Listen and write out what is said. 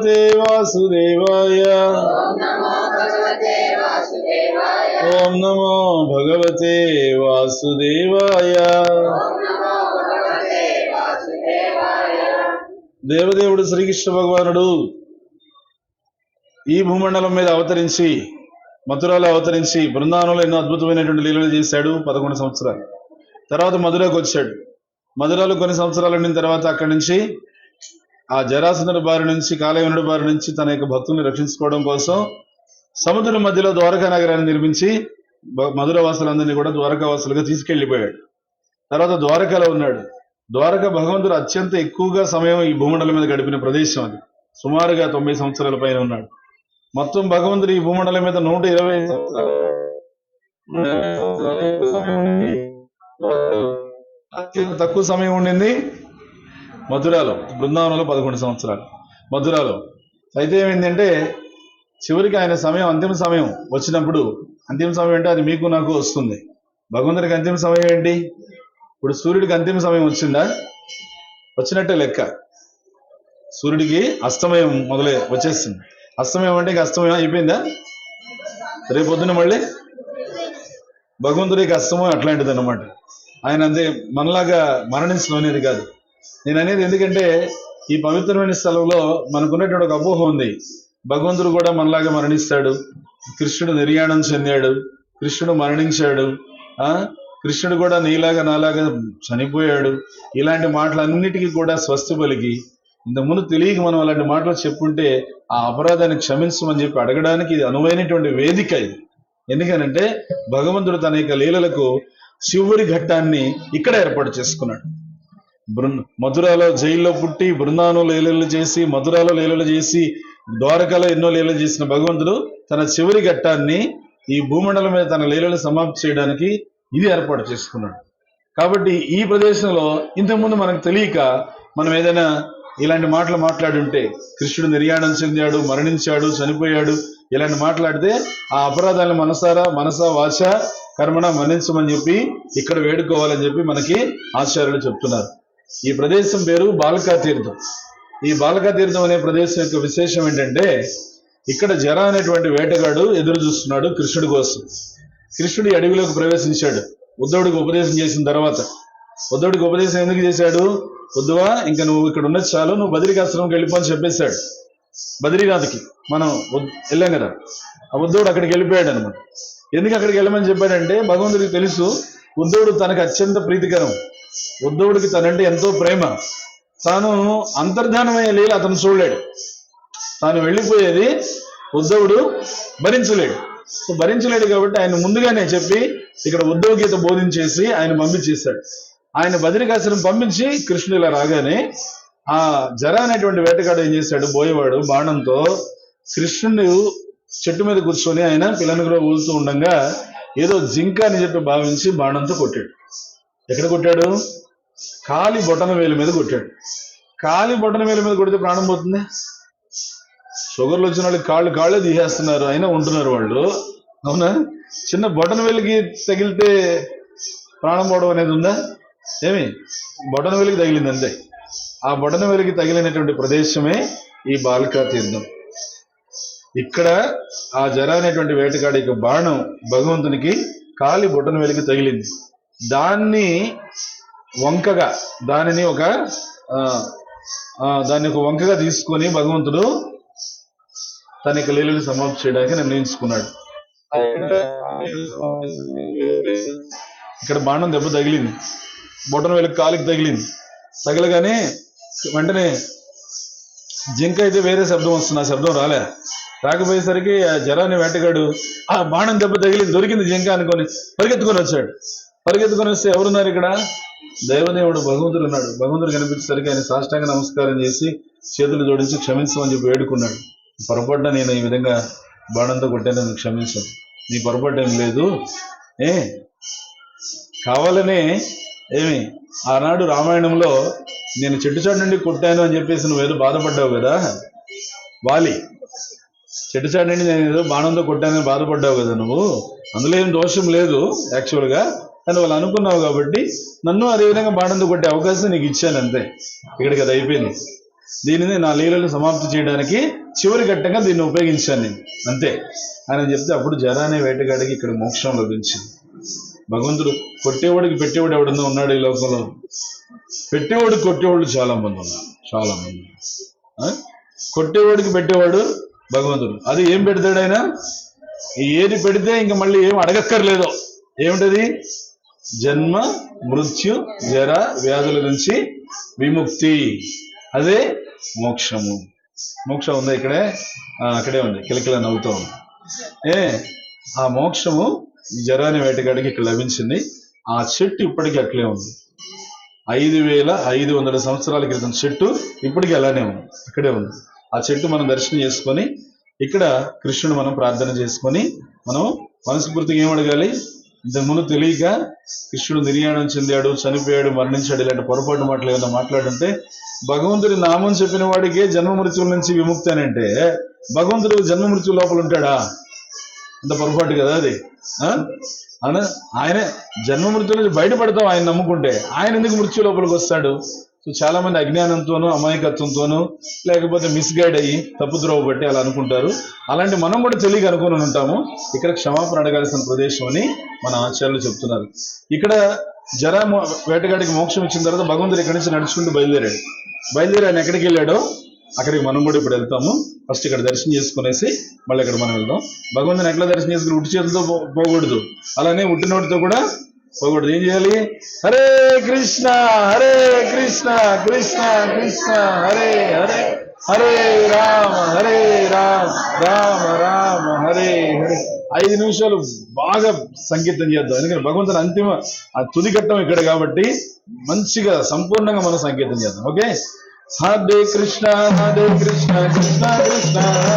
భగవతే వాసుదేవాయ ఓం నమో భగవతే వాసుదేవాయ దేవదేవుడు శ్రీకృష్ణ భగవానుడు ఈ భూమండలం మీద అవతరించి మథురాలో అవతరించి బృందావనంలో ఎన్నో అద్భుతమైనటువంటి లీలలు చేశాడు పదకొండు సంవత్సరాలు. తర్వాత మధురకు వచ్చాడు. మధురలో కొన్ని సంవత్సరాలు ఉండిన తర్వాత అక్కడి నుంచి ఆ జరాసనుడి బారి నుంచి కాలయనుడి బారి నుంచి తన యొక్క భక్తుల్ని రక్షించుకోవడం కోసం సముద్రం మధ్యలో ద్వారకా నగరాన్ని నిర్మించి మధుర వాసులందరినీ కూడా ద్వారకా వాసులుగా తీసుకెళ్ళిపోయాడు తర్వాత ద్వారకలో ఉన్నాడు. ద్వారక భగవంతుడు అత్యంత ఎక్కువగా సమయం ఈ భూమండలం మీద గడిపిన ప్రదేశం అది. సుమారుగా తొంభై సంవత్సరాల పైన ఉన్నాడు. మొత్తం భగవంతుడు ఈ భూమండలం మీద నూట ఇరవై అత్యంత తక్కువ సమయం ఉండింది. మధురాలో బృందావనంలో పదకొండు సంవత్సరాలు. మధురాలో. అయితే ఏమైందంటే చివరికి ఆయన సమయం అంతిమ సమయం వచ్చినప్పుడు అంతిమ సమయం అంటే అది మీకు నాకు వస్తుంది. భగవంతుడికి అంతిమ సమయం ఏంటి? ఇప్పుడు సూర్యుడికి అంతిమ సమయం వచ్చిందా? వచ్చినట్టే లెక్క. సూర్యుడికి అస్తమయం మొదలై వచ్చేస్తుంది. అస్తమయం అంటే ఇంక అస్తమయం అయిపోయిందా? రేపు మళ్ళీ? భగవంతుడికి అస్తమయం అట్లాంటిది అనమాట ఆయన అంతే మనలాగా మరణించడం అనేది కాదు. నేను అనేది ఎందుకంటే ఈ పవిత్రమైన స్థలంలో మనకున్నటువంటి ఒక అపోహ ఉంది. భగవంతుడు కూడా మనలాగా మరణిస్తాడు. కృష్ణుడు నిర్యాణం చెందాడు. కృష్ణుడు మరణించాడు. ఆ? కృష్ణుడు కూడా నీలాగా నాలాగా చనిపోయాడు. ఇలాంటి మాటలన్నిటికీ కూడా స్వస్తి పలికి. ఇంతకుముందు తెలియక మనం అలాంటి మాటలు చెప్పుంటే ఆ అపరాధాన్ని క్షమించమని చెప్పి అడగడానికి ఇది అనువైనటువంటి వేదిక ఇది. ఎందుకనంటే భగవంతుడు తన యొక్క లీలలకు చివరి ఘట్టాన్ని ఇక్కడ ఏర్పాటు చేసుకున్నాడు. బృంద మధురాలో జైల్లో పుట్టి బృందావనంలో లీలలు చేసి మధురాలో లీలలు చేసి ద్వారకలో ఎన్నో లీలలు చేసిన భగవంతుడు తన చివరి ఘట్టాన్ని ఈ భూమండలం మీద తన లీలలు సమాప్తి చేయడానికి ఇది ఏర్పాటు చేసుకున్నాడు. కాబట్టి ఈ ప్రదేశంలో ఇంతకుముందు మనకు తెలియక మనం ఏదైనా ఇలాంటి మాటలు మాట్లాడుంటే కృష్ణుడు నిర్యాణం చెందాడు మరణించాడు చనిపోయాడు ఇలాంటి మాట్లాడితే ఆ అపరాధాలను మనసారా మనస వాచ కర్మణ మరణించమని చెప్పి ఇక్కడ వేడుకోవాలని చెప్పి మనకి ఆచార్యులు చెప్తున్నారు. ఈ ప్రదేశం పేరు బాలకా తీర్థం. ఈ బాలకా తీర్థం అనే ప్రదేశం యొక్క విశేషం ఏంటంటే ఇక్కడ జర అనేటువంటి వేటగాడు ఎదురు చూస్తున్నాడు కృష్ణుడి కోసం. కృష్ణుడు అడవిలోకి ప్రవేశించాడు. ఉద్ధవుడికి ఉపదేశం చేసిన తర్వాత. ఉద్ధవుడికి ఉపదేశం ఎందుకు చేశాడు? ఉద్ధవా ఇంకా నువ్వు ఇక్కడ ఉన్నది చాలు నువ్వు బద్రికాశ్రమంకి వెళ్ళిపోని చెప్పేశాడు. బద్రీనాథ్కి మనం వెళ్ళాం కదా. ఆ ఉద్ధవుడు అక్కడికి వెళ్ళిపోయాడు అనమాట ఎందుకు అక్కడికి వెళ్ళమని చెప్పాడంటే భగవంతుడికి తెలుసు ఉద్ధవుడు తనకు అత్యంత ప్రీతికరం. ఉద్ధవుడికి తనంటే ఎంతో ప్రేమ. తాను అంతర్ధానమయ్యే లీల అతను చూడలేడు. తాను వెళ్ళిపోయేది ఉద్ధవుడు భరించలేడు. భరించలేడు కాబట్టి ఆయన ముందుగానే చెప్పి ఇక్కడ ఉద్ధవ గీత బోధించేసి ఆయన పంపించేశాడు. ఆయన బద్రికాశ్రం పంపించి కృష్ణుడు ఇలా రాగానే ఆ జర అనేటువంటి వేటగాడు ఏం చేశాడు? బోయేవాడు బాణంతో కృష్ణుడు చెట్టు మీద కూర్చొని ఆయన పిల్లనగులో ఊలుతూ ఉండగా ఏదో జింక అని చెప్పి భావించి బాణంతో కొట్టాడు. ఎక్కడ కొట్టాడు? కాలి బొటన వేలు మీద కొట్టాడు. కాలి బొటన వేలు మీద కొడితే ప్రాణం పోతుంది? షుగర్లు వచ్చిన వాళ్ళకి కాళ్ళు కాళ్ళే తీసేస్తున్నారు అయినా ఉంటున్నారు వాళ్ళు. అవునా? చిన్న బొటన వేలికి తగిలితే ప్రాణం పోవడం అనేది ఉందా? ఏమి? బొటన వేలికి తగిలింది అంతే. ఆ బొటన వేలికి తగిలినటువంటి ప్రదేశమే ఈ బాలికా తీర్థం. ఇక్కడ ఆ జర అనేటువంటి వేటగాడి యొక్క బాణం భగవంతునికి కాలి బొటన వేలికి తగిలింది. దాన్ని వంకగా దానిని ఒక దాన్ని ఒక వంకగా తీసుకొని భగవంతుడు తన యొక్క లీలను సమాప్తి చేయడానికి నిర్ణయించుకున్నాడు. ఇక్కడ బాణం దెబ్బ తగిలింది. బొటన వేలికి కాలికి తగిలింది. తగలగానే వెంటనే జింక అయితే వేరే శబ్దం వస్తుంది. ఆ శబ్దం రాలే. రాకపోయేసరికి ఆ జరాన్ని వేటగాడు ఆ బాణం దెబ్బ తగిలి దొరికింది జింక అనుకొని పరిగెత్తుకొని వచ్చాడు. పరిగెత్తుకొని వస్తే ఎవరున్నారు ఇక్కడ? దైవదేవుడు భగవంతుడు ఉన్నాడు. భగవంతుడు కనిపించేసరికి ఆయన సాష్టాంగ నమస్కారం చేసి చేతులు జోడించి క్షమించమని చెప్పి వేడుకున్నాడు. పొరపాటున నేను ఈ విధంగా బాణంతో కొట్టాను క్షమించాను నీ పొరపాటు ఏం లేదు. ఏ? కావాలనే ఏమి? ఆనాడు రామాయణంలో నేను చెట్టు చాటు నుండి కొట్టాను అని చెప్పేసి నువ్వేదో బాధపడ్డావు కదా. వాలి. చెట్టు నుండి నేను ఏదో బాణంతో కొట్టానని బాధపడ్డావు కదా నువ్వు? అందులో ఏం దోషం లేదు యాక్చువల్గా కానీ వాళ్ళు అనుకున్నావు కాబట్టి నన్ను అదే విధంగా బాణంతో కొట్టే అవకాశం నీకు ఇచ్చాను అంతే. ఇక్కడికి అది అయిపోయింది. దీనిని నా లీలను సమాప్తి చేయడానికి చివరి ఘట్టంగా దీన్ని ఉపయోగించాను నేను. అంతే. ఆయన చెప్తే అప్పుడు జరానే వేటగాడికి ఇక్కడ మోక్షం లభించింది. భగవంతుడు కొట్టేవాడికి పెట్టేవాడు ఎవడన్నా ఉన్నాడు ఈ లోకంలో? పెట్టేవాడు కొట్టేవాళ్ళు చాలా మంది ఉన్నారు. చాలా మంది. ఆ? కొట్టేవాడికి పెట్టేవాడు భగవంతుడు. అది ఏం పెడతాడు ఆయన? ఏది పెడితే ఇంకా మళ్ళీ ఏం అడగక్కర్లేదో. ఏమిటది? జన్మ మృత్యు జర వ్యాధుల నుంచి విముక్తి. అదే మోక్షము. మోక్షం ఉందా ఇక్కడే? ఆ, అక్కడే ఉంది. కిలకిల నవ్వుతూ ఉంది. ఏ ఆ మోక్షము ఈ జరాని వేటగాడికి ఇక్కడ లభించింది. ఆ చెట్టు ఇప్పటికీ అట్లే ఉంది. ఐదు వేల ఐదు వందల సంవత్సరాల క్రితం చెట్టు ఇప్పటికీ అలానే ఉంది. అక్కడే ఉంది. ఆ చెట్టు మనం దర్శనం చేసుకొని ఇక్కడ కృష్ణుడు మనం ప్రార్థన చేసుకొని మనం మనస్ఫూర్తిగా ఏం అడగాలి? తెలియక కృష్ణుడు నిర్యాణం చెందాడు చనిపోయాడు మరణించాడు ఇలాంటి పొరపాటు మాటలు ఏమైనా మాట్లాడుంటే భగవంతుడి నామం చెప్పిన వాడికే జన్మ మృత్యువుల నుంచి విముక్తి అని అంటే భగవంతుడు జన్మ మృత్యు లోపల ఉంటాడా? అంత పొరపాటు కదా అది ఆ? అవునా? ఆయనే జన్మ మృత్యు నుంచి బయటపడతాం ఆయన నమ్ముకుంటే. ఆయన ఎందుకు మృత్యు లోపలికి వస్తాడు? సో చాలా మంది అజ్ఞానంతోనూ అమాయకత్వంతోనూ లేకపోతే మిస్గైడ్ అయ్యి తప్పుద్రోవ బట్టి అలా అనుకుంటారు. అలాంటి మనం కూడా తెలియక అనుకుని ఉంటాము. ఇక్కడ క్షమాపణ అడగాల్సిన ప్రదేశం అని మన ఆచార్యులు చెప్తున్నారు. ఇక్కడ జర వేటగాడికి మోక్షం ఇచ్చిన తర్వాత భగవంతుడు ఇక్కడి నుంచి నడుచుకుంటూ బయలుదేరాడు? బయలుదేరి ఆయన ఎక్కడికి వెళ్ళాడో అక్కడికి మనం కూడా ఇప్పుడు వెళ్తాము. ఫస్ట్ ఇక్కడ దర్శనం చేసుకునేసి మళ్ళీ ఇక్కడ మనం వెళ్దాం. భగవంతుని ఎట్లా దర్శనం చేసుకుని ఉట్టి చేతులతో పోకూడదు. అలానే ఉట్టి నోటితో కూడా పోకూడదు. ఏం చేయాలి? హరే కృష్ణ హరే కృష్ణ కృష్ణ కృష్ణ హరే హరే హరే రామ హరే రామ రామ రామ హరే హరే. ఐదు నిమిషాలు బాగా సంగీతం చేద్దాం. ఎందుకంటే భగవంతుని అంతిమ ఆ తుది ఘట్టం ఇక్కడ కాబట్టి మంచిగా సంపూర్ణంగా మనం సంగీతం చేద్దాం. ఓకే? హరే కృష్ణ హరే కృష్ణ కృష్ణ కృష్ణ